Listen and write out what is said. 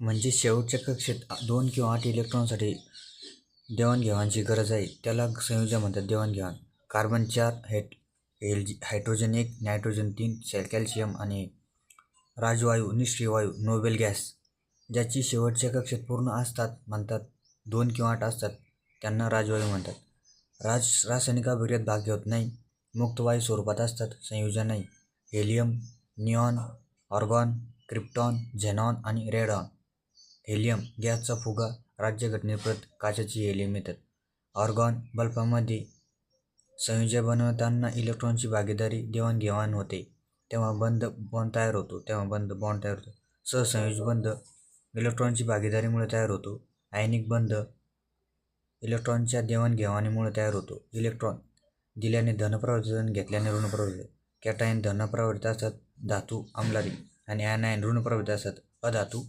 म्हणजे शेवटच्या कक्षेत दोन किंवा आठ इलेक्ट्रॉनसाठी देवाणघेवाणची गरज आहे. त्याला संयोजन म्हणतात देवाणघेवाण. कार्बन चार हायट एल जी हायड्रोजन एक नायट्रोजन तीन सॅ कॅल्शियम आणि राजवायू निष्क्रिय वायू नोबेल गॅस. ज्याची शेवटच्या कक्षेत पूर्ण असतात म्हणतात दोन किंवा आठ असतात त्यांना राजवायू म्हणतात. राज रासायनिक अभिक्रियात भाग घेत नाही. मुक्त वायू स्वरूपात असतात संयोजन नाही. Helium neon argon krypton xenon आणि रेडॉन. हेलियम गॅसचा फुगा राज्यघटनेप्रत काचेची हेलियम येतात. ऑर्गॉन बल्बामध्ये संयोजन बनवताना इलेक्ट्रॉनची भागीदारी देवाणघेवाण होते. तेव्हा बंद बॉन्ड तयार होतो तेव्हा बंद बॉन्ड तयार होतो. सहसंयोज बंद इलेक्ट्रॉनची भागीदारीमुळे तयार होतो. आयनिक बंद इलेक्ट्रॉनच्या देवाणघेवाणीमुळे तयार होतो. इलेक्ट्रॉन दिल्याने धनप्रवर्तन घेतल्याने ऋणप्रवर्तन कॅटायन धनप्रवर्तित असतात धातू आमलारी आणि ॲनायन ऋणप्रवर्तित असतात अधातू